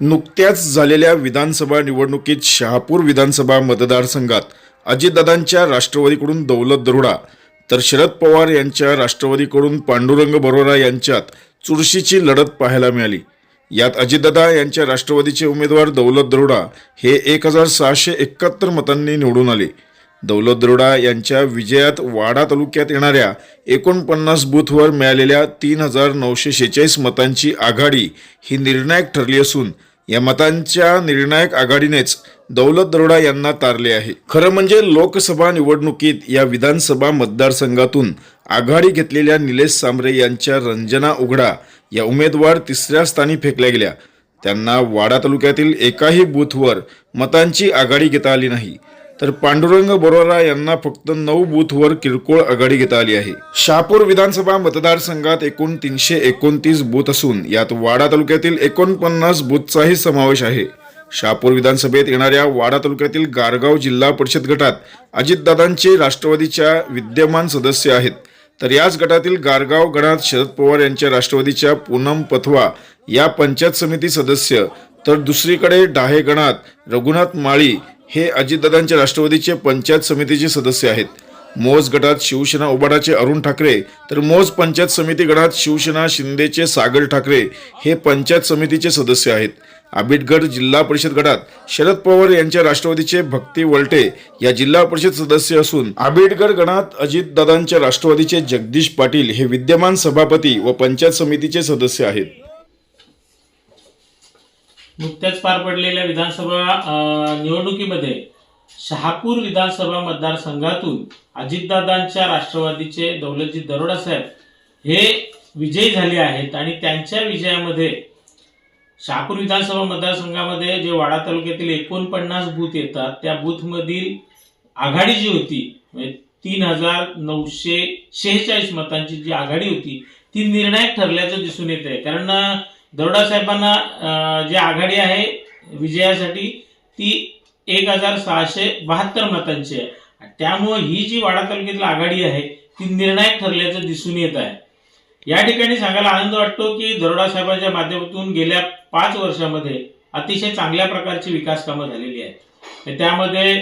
नुकत्याच झालेल्या विधानसभा निवडणुकीत शहापूर विधानसभा मतदारसंघात अजितदादांच्या राष्ट्रवादीकडून दौलत दरोडा तर शरद पवार यांच्या राष्ट्रवादीकडून पांडुरंग बरोरा यांच्यात चुरशीची लढत पाहायला मिळाली. यात अजितदादा यांच्या राष्ट्रवादीचे उमेदवार दौलत दरोडा हे एक हजार सहाशे एकाहत्तर मतांनी निवडून आले. दौलत दरोडा यांच्या विजयात वाडा तालुक्यात येणाऱ्या एकोणपन्नास बूथवर मिळालेल्या तीन हजार नऊशे शेहेचाळीस मतांची आघाडी ही निर्णायक ठरली असून या मतांच्या निर्णायक आघाडीनेच दौलत दरोडा यांना तारले आहे. खरं म्हणजे लोकसभा निवडणुकीत या विधानसभा मतदारसंघातून आघाडी घेतलेल्या निलेश सांबरे यांच्या रंजना उघडा या उमेदवार तिसऱ्या स्थानी फेकल्या गेल्या. त्यांना वाडा तालुक्यातील एकाही बूथवर मतांची आघाडी घेता आली नाही. तर पांडुरंग बरोरा यांना फक्त नऊ बूथवर किरकोळ आघाडी घेता आली आहे. शहापूर विधानसभा मतदारसंघात एकूण तीनशे एकोणतीस बूथ असून यात वाडा तालुक्यातील एकोणपन्नास बूथचाही समावेश आहे. शहापूर विधानसभेत येणाऱ्या वाडा तालुक्यातील गारगाव जिल्हा परिषद गटात अजितदादांचे राष्ट्रवादीच्या विद्यमान सदस्य आहेत. तर याच गटातील गारगाव गणात शरद पवार यांच्या राष्ट्रवादीच्या पूनम पथवा या पंचायत समिती सदस्य तर दुसरीकडे डाहे गणात रघुनाथ माळी हे अजितदादांच्या राष्ट्रवादीचे पंचायत समितीचे सदस्य आहेत. मोज गटात शिवसेना उबाडाचे अरुण ठाकरे तर मोज पंचायत समिती गटात शिवसेना शिंदेचे सागर ठाकरे हे पंचायत समितीचे सदस्य आहेत. आबिटगड जिल्हा परिषद गटात शरद पवार यांच्या राष्ट्रवादीचे भक्ती वलटे या जिल्हा परिषद सदस्य असून आबिटगड गणात अजितदादांच्या राष्ट्रवादीचे जगदीश पाटील हे विद्यमान सभापती व पंचायत समितीचे सदस्य आहेत. नुकत्याच पार पडलेल्या विधानसभा निवडणुकीमध्ये शहापूर विधानसभा मतदारसंघातून अजितदादांच्या राष्ट्रवादीचे दौलतजी दरोडा साहेब हे विजयी झाले आहेत आणि त्यांच्या विजयामध्ये शहापूर विधानसभा मतदारसंघामध्ये जे वाडा तालुक्यातील एकोणपन्नास बूथ येतात त्या बूथमधील आघाडी जी होती म्हणजे तीन हजार नऊशे शेहेचाळीस मतांची जी आघाडी होती ती निर्णायक ठरल्याचं दिसून येत आहे कारण दरोडा साहेबांना जी आघाडी आहे विजयासाठी ती एक हजार सहाशे बहात्तर मतांची आहे. त्यामुळे ही जी वाडा तालुक्यातील आघाडी आहे ती निर्णायक ठरल्याचं दिसून येत आहे. या ठिकाणी सांगायला आनंद वाटतो की दरोडा साहेबांच्या माध्यमातून गेल्या पाच वर्षामध्ये अतिशय चांगल्या प्रकारची विकास कामं झालेली आहेत. तर त्यामध्ये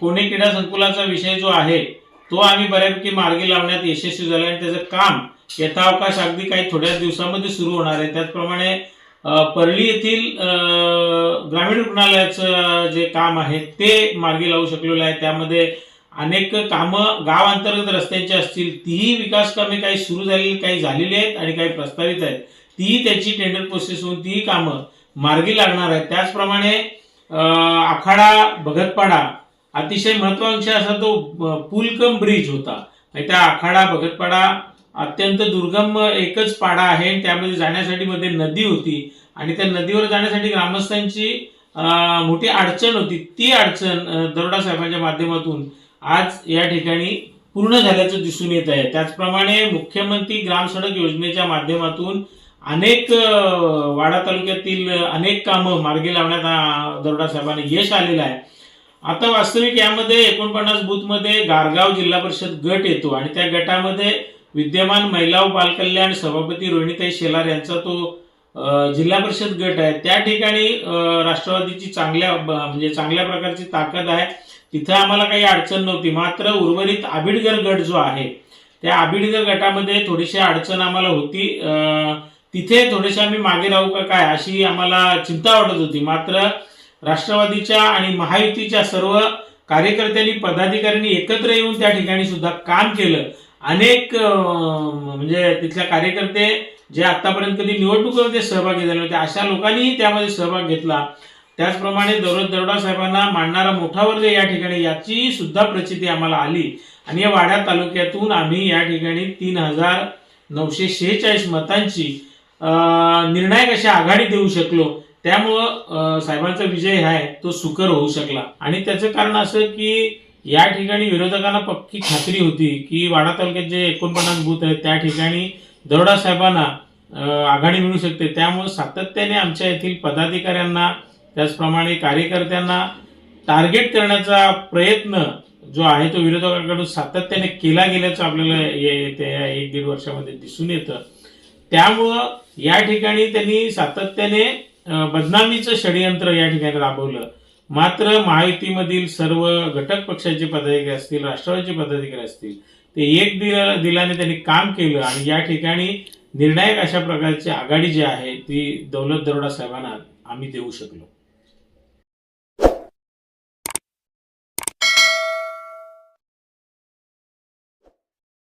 कोणी क्रीडा संकुलाचा विषय जो आहे तो आम्ही बऱ्यापैकी मार्गी लावण्यात यशस्वी झाला आणि त्याचं काम शेतावकाश अगदी काही थोड्याच दिवसामध्ये सुरू होणार आहे. त्याचप्रमाणे परळी येथील ग्रामीण रुग्णालयाचं जे काम आहे ते मार्गी लावू शकलेलं आहे. त्यामध्ये अनेक कामं गाव अंतर्गत रस्त्यांची असतील तीही विकास कामे काही सुरू झालेली काही झालेली आहेत आणि काही प्रस्तावित आहेत. तीही त्याची टेंडर प्रोसेस होऊन तीही कामं मार्गी लागणार आहेत. त्याचप्रमाणे आखाडा भगतपाडा अतिशय महत्वाकांक्षा असा तो पुलकम ब्रिज होता. त्या आखाडा भगतपाडा अत्यंत दुर्गम एकच पाडा आहे. त्यामध्ये जाण्यासाठी मध्ये नदी होती. आणि त्या नदीवर जाण्यासाठी ग्रामस्थांची मोठी अडचण होती. ती अडचण दरोडा साहेबांच्या माध्यमातून आज या ठिकाणी पूर्ण झाल्याचं दिसून येत आहे. त्याचप्रमाणे मुख्यमंत्री ग्राम सडक योजनेच्या माध्यमातून अनेक वाडा तालुक्यातील अनेक कामं मार्गी लावण्यात दरोडा साहेबांना यश आलेलं आहे. आता वास्तविक यामध्ये एकोणपन्नास बूथमध्ये गारगाव जिल्हा परिषद गट येतो. आणि त्या गटामध्ये विद्यमान महिला व बालकल्याण सभापती रोहिणीताई शेलार यांचा तो जिल्हा परिषद गट आहे. त्या ठिकाणी राष्ट्रवादीची चांगल्या म्हणजे चांगल्या प्रकारची ताकद आहे. तिथं आम्हाला काही अडचण नव्हती. मात्र उर्वरित आबिडगर गट जो आहे त्या आबिडगर गटामध्ये थोडीशी अडचण आम्हाला होती. तिथे थोडेसे आम्ही मागे राहू का काय अशी आम्हाला चिंता वाटत होती. मात्र राष्ट्रवादीच्या आणि महायुतीच्या सर्व कार्यकर्त्यांनी पदाधिकाऱ्यांनी एकत्र येऊन त्या ठिकाणी सुद्धा काम केलं. अनेक म्हणजे तिथल्या कार्यकर्ते जे आतापर्यंत कधी निवडणुकीमध्ये सहभागी झाले होते अशा लोकांनीही त्यामध्ये सहभाग घेतला. त्याचप्रमाणे दौलत दरोडा साहेबांना मांडणारा मोठा वर्ग या ठिकाणी याची सुद्धा प्रचिती आम्हाला आली. आणि या वाड्या तालुक्यातून आम्ही या ठिकाणी तीन हजार नऊशे शेहेचाळीस मतांची निर्णायक अशी आघाडी देऊ शकलो. त्यामुळं साहेबांचा विजय आहे तो सुकर होऊ शकला. आणि त्याचं कारण असं की या ठिकाणी विरोधकांना पक्की खात्री होती की वाडा तालुक्यात जे एकोणपन्नास बूथ आहेत त्या ठिकाणी दरोडा साहेबांना आघाडी मिळू शकते. त्यामुळे सातत्याने आमच्या येथील पदाधिकाऱ्यांना त्याचप्रमाणे कार्यकर्त्यांना टार्गेट करण्याचा प्रयत्न जो आहे तो विरोधकांकडून सातत्याने केला गेल्याचं आपल्याला ये- येत्या एक दीड वर्षामध्ये दिसून येतं. त्यामुळं या ठिकाणी त्यांनी सातत्याने बदनामीचं षडयंत्र या ठिकाणी राबवलं. मात्र महायुतीमधील सर्व घटक पक्षाचे पदाधिकारी असतील राष्ट्रवादीचे पदाधिकारी असतील ते एक दिला दिलाने त्यांनी काम केलं आणि या ठिकाणी निर्णायक अशा प्रकारची आघाडी जी आहे ती दौलत दरोडा साहेबांना आम्ही देऊ शकलो.